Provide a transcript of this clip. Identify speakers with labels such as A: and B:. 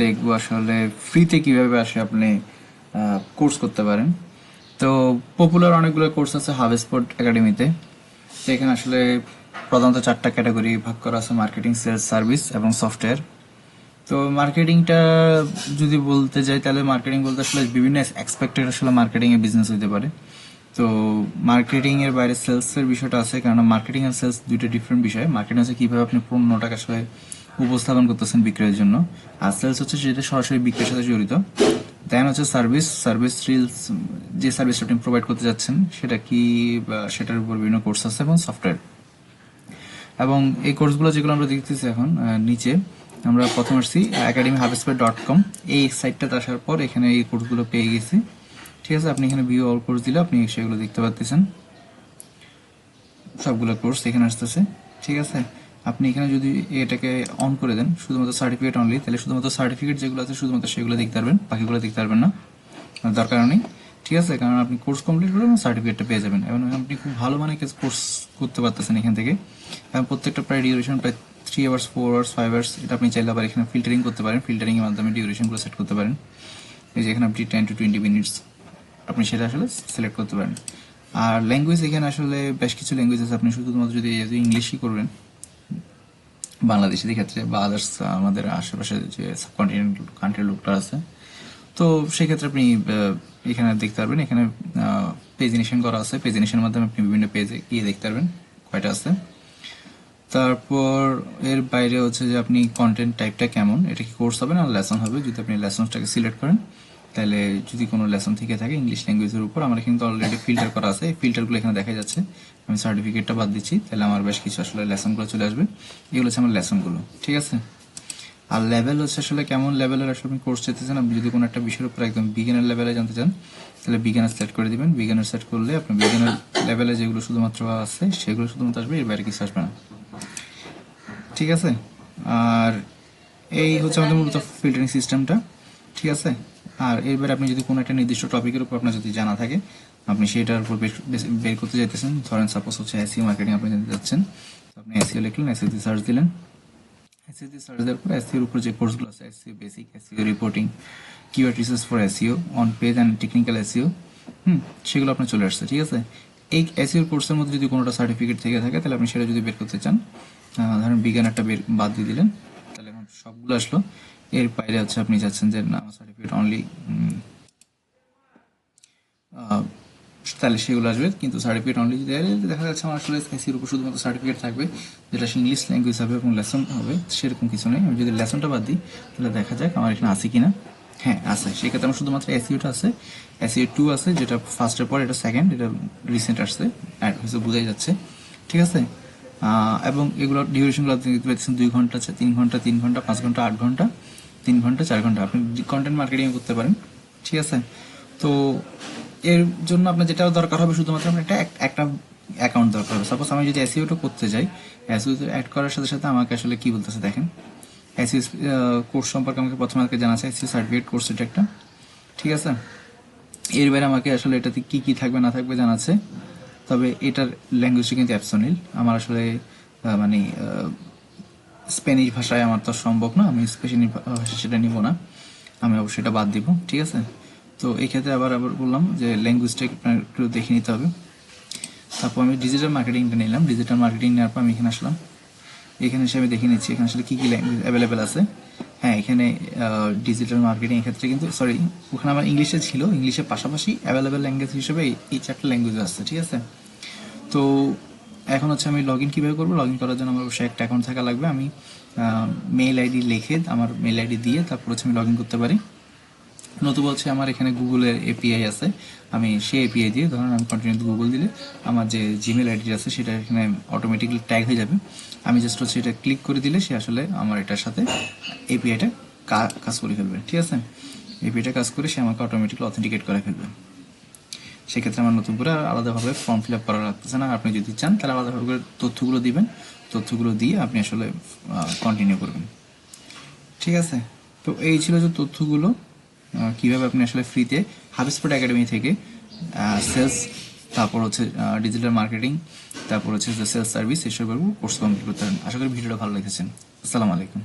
A: দেখব আসলে ফ্রিতে কীভাবে আসে আপনি কোর্স করতে পারেন। তো পপুলার অনেকগুলো কোর্স আছে হাভেস্পোর্ট একাডেমিতে তো এখানে আসলে প্রধানত চারটা ক্যাটাগরি ভাগ করা আছে মার্কেটিং সেলস সার্ভিস এবং সফটওয়্যার তো মার্কেটিংটা যদি বলতে যাই, তাহলে মার্কেটিং বলতে আসলে বিভিন্ন এক্সপেক্টেড আসলে মার্কেটিংয়ে বিজনেস হতে পারে। তো মার্কেটিং এর বাইরে সেলসের বিষয়টা আছে কারণ মার্কেটিং আর সেলস দুইটা ডিফারেন্ট বিষয়। মার্কেটিং হচ্ছে কীভাবে আপনি পণ্যটাকে আসলে উপস্থাপন করতেছেন বিক্রয়ের জন্য। আর সেলস হচ্ছে যেটা সরাসরি বিক্রির সাথে জড়িত। দেন হচ্ছে সার্ভিস সার্ভিস রিলস যে সার্ভিস আপনি প্রোভাইড করতে যাচ্ছেন, সেটা কি সেটার উপর বিভিন্ন কোর্স আছে এবং সফটওয়্যার এবং এই কোর্সগুলো যেগুলো আমরা দেখতেছি এখন নিচে, আমরা প্রথম আসছি একাডেমি হাবেসপেট ডট কম এই সাইটটাতে আসার পর এখানে এই কোর্সগুলো পেয়ে গেছি। ঠিক আছে, আপনি এখানে ভিউ অল কোর্স দিলে আপনি সেগুলো দেখতে পাচ্ছেন সবগুলো কোর্স এখানে আসতেছে। ঠিক আছে? আপনি এখানে যদি এটাকে অন করে দেন, শুধুমাত্র সার্টিফিকেট অনলি তাহলে শুধুমাত্র সার্টিফিকেট যেগুলো আছে, শুধুমাত্র সেগুলো দেখতে পারবেন, বাকিগুলো দেখতে পারবেন না। দরকার নেই। ঠিক আছে, কারণ আপনি কোর্স কমপ্লিট করলে সার্টিফিকেটটা পেয়ে যাবেন। এবং আপনি খুব ভালো মানে কোর্স করতে পারতেছেন এখান থেকে। এবং প্রত্যেকটা প্রায় ডিউরেশন প্রায় three hours four hours five hours এটা আপনি চাইলে আবার এখানে ফিল্টারিং করতে পারেন। ফিল্টারিং এর মাধ্যমে ডিউরেশনগুলো সেট করতে পারেন। এই যে এখানে আপনি টেন টু টোয়েন্টি মিনিটস আপনি সেটা আসলে সিলেক্ট করতে পারেন। আর ল্যাঙ্গুয়েজ এখানে আসলে বেশ কিছু ল্যাঙ্গুয়েজ আছে আপনি শুধুমাত্র যদি ইংলিশই করবেন বাংলাদেশের ক্ষেত্রে বা আদার্স আমাদের আশেপাশে যে সাবকন্টিনেন্ট কান্ট্রির লোকটা আছে, তো সেক্ষেত্রে আপনি এখানে দেখতে পারবেন, এখানে পেজিনেশন করা আছে। পেজিনেশনের মাধ্যমে আপনি বিভিন্ন পেজে গিয়ে দেখতে পারবেন কয়টা আছে। তারপর এর বাইরে হচ্ছে যে আপনি কন্টেন্ট টাইপটা কেমন, এটা কি কোর্স হবে না লেসন হবে? যদি আপনি লেসনসটাকে সিলেক্ট করেন তাহলে যদি কোনো লেসন থেকে থাকে ইংলিশ ল্যাঙ্গুয়েজের উপর, আমার কিন্তু অলরেডি ফিল্টার করা আছে। এই ফিল্টারগুলো এখানে দেখা যাচ্ছে। আমি সার্টিফিকেটটা বাদ দিচ্ছি। তাহলে আমার বেশ কিছু আসলে লেসনগুলো চলে আসবে। এগুলো হচ্ছে আমার লেসনগুলো ঠিক আছে? আর লেভেল হচ্ছে আসলে কেমন লেভেলের আসলে আপনি কোর্স যেতে চান আপনি যদি কোনো একটা বিষয়ের উপর একদম বিগিনার লেভেলে জানতে চান, তাহলে বিগিনার সেট করে দিবেন। বিগিনার সেট করলে আপনি বিগিনার লেভেলে যেগুলো শুধুমাত্র আছে, সেগুলো শুধুমাত্র আসবে, এর বাইরে কিছু আসবে না। ঠিক আছে? আর এই হচ্ছে আমাদের মূলত ফিল্টারিং সিস্টেমটা ঠিক আছে? আর এরপরে আপনি যদি কোনো একটা নির্দিষ্ট টপিকের উপর আপনার যদি জানা থাকে, আপনি সেটার উপর বের- করতে চাইতেছেন ধরেন সাপোজ হচ্ছে এসিও মার্কেটিং আপনি জানতে যাচ্ছেন আপনি এসিও লিখলেন এসিও দিয়ে সার্চ দিলেন। এসিও দিয়ে সার্চ দেওয়ার পর এসিওর উপর যে কোর্সগুলো আছে SEO basic SEO reporting keyword research for SEO on page and technical SEO হুম, সেগুলো আপনার চলে আসছে, ঠিক আছে? এই এসিওর কোর্সের মধ্যে যদি কোনোটা সার্টিফিকেট থেকে থাকে, তাহলে আপনি সেটা যদি বের করতে চান ধরেন বিজ্ঞানেরটা বের বাদ দিয়ে দিলেন সবগুলো আসলো। এর বাইরে হচ্ছে আপনি চাচ্ছেন যে না সার্টিফিকেট অনলি তাহলে সেগুলো আসবে। কিন্তু সার্টিফিকেট অনলি যদি দেখা যাচ্ছে আমার আসলে এসির উপর শুধুমাত্র সার্টিফিকেট থাকবে, যেটা ইংলিশ ল্যাঙ্গুয়েজ হবে এবং লেসন হবে, সেরকম কিছু নেই। আমি যদি লেসনটা বাদ দিই, তাহলে দেখা যাক আমার এখানে আছে কিনা। হ্যাঁ আছে। সেক্ষেত্রে আমার শুধুমাত্র এসিওটা আছে। এসিও টু আছে, যেটা ফার্স্টের পর, এটা সেকেন্ড এটা রিসেন্ট আসছে অ্যাড হয়েছে বোঝাই যাচ্ছে। ঠিক আছে? এবং এগুলো ডিউরেশনগুলো আপনি দেখতে পাচ্ছেন দুই ঘণ্টা আছে, তিন ঘণ্টা তিন ঘণ্টা, পাঁচ ঘণ্টা, আট ঘণ্টা, তিন ঘণ্টা, চার ঘণ্টা। আপনি কন্টেন্ট মার্কেটিং করতে পারেন, ঠিক আছে? তো এর জন্য আপনার যেটা দরকার হবে শুধুমাত্র আপনার একটা একটা অ্যাকাউন্ট দরকার হবে। সাপোজ আমি যদি এসিওটা করতে যাই এসিও অ্যাড করার সাথে সাথে আমাকে আসলে কি বলতেছে দেখেন? এসিও কোর্স সম্পর্কে আমাকে প্রথমে আমাকে জানাচ্ছে এসিও সার্টিফিকেট কোর্স এটা একটা, ঠিক আছে? এর বাইরে আমাকে আসলে এটাতে কি কি থাকবে না থাকবে জানাচ্ছে। তবে এটার ল্যাঙ্গুয়েজটা কিন্তু অ্যাপসনিল আমার আসলে মানে স্প্যানিশ ভাষায় আমার তো সম্ভব না, আমি স্পেশালি ভাষা সেটা নিব না। আমি অবশ্যই এটা বাদ দিব, ঠিক আছে? তো এই ক্ষেত্রে আবার আবার বললাম যে ল্যাঙ্গুয়েজটা আপনার একটু দেখে নিতে হবে। তারপর আমি ডিজিটাল মার্কেটিংটা নিলাম। ডিজিটাল মার্কেটিং নেওয়ার পর আমি এখানে আসলাম। এখানে এসে আমি দেখে নিচ্ছি এখানে আসলে কী কী ল্যাঙ্গুয়েজ অ্যাভেলেবেল আছে। হ্যাঁ এখানে ডিজিটাল মার্কেটিং ক্ষেত্রে কিন্তু সরি ওখানে আমার ইংলিশে ছিল ইংলিশের পাশাপাশি অ্যাভেলেবেল ল্যাঙ্গুয়েজ হিসেবে এই- চারটা ল্যাঙ্গুয়েজ আসছে, ঠিক আছে? তো এখন হচ্ছে আমি লগ ইন কীভাবে করব? লগ ইন করার জন্য আমার অবশ্যই একটা অ্যাকাউন্ট থাকা লাগবে, আমি মেইল আইডি লিখে আমার মেইল আইডি দিয়ে তারপর হচ্ছে আমি লগ ইন করতে পারি। নতুবা হচ্ছে আমার এখানে গুগলের এপিআই আছে। আমি সেই এপিআই দিয়ে ধরুন আমি কন্টিনিউ গুগল দিলে আমার যে জিমেল আইডি আছে সেটা এখানে অটোমেটিকলি ট্যাগ হয়ে যাবে। আমি জাস্ট হচ্ছে এটা ক্লিক করে দিলে সে আসলে আমার এটার সাথে এপিআইটা কাজ করে ফেলবে, ঠিক আছে? এপিআইটা কাজ করে সে আমাকে অটোমেটিকলি অথেন্টিকেট করে ফেলবে। সেক্ষেত্রে আমার নতুন করে আলাদাভাবে ফর্ম ফিল আপ করা লাগতেছে না। আপনি যদি চান তাহলে আলাদাভাবে তথ্যগুলো দিবেন। তথ্যগুলো দিয়ে আপনি আসলে কন্টিনিউ করবেন। ঠিক আছে? তো এই ছিল যে তথ্যগুলো। কীভাবে আপনি আসলে ফ্রিতে হাবিসপোর্ট একাডেমি থেকে সেলস তারপর হচ্ছে ডিজিটাল মার্কেটিং তারপর হচ্ছে সেলস সার্ভিস এসব কোর্স কমপ্লিট করতে পারেন। আশা করি ভিডিওটা ভালো লেগেছেন আসসালামু আলাইকুম।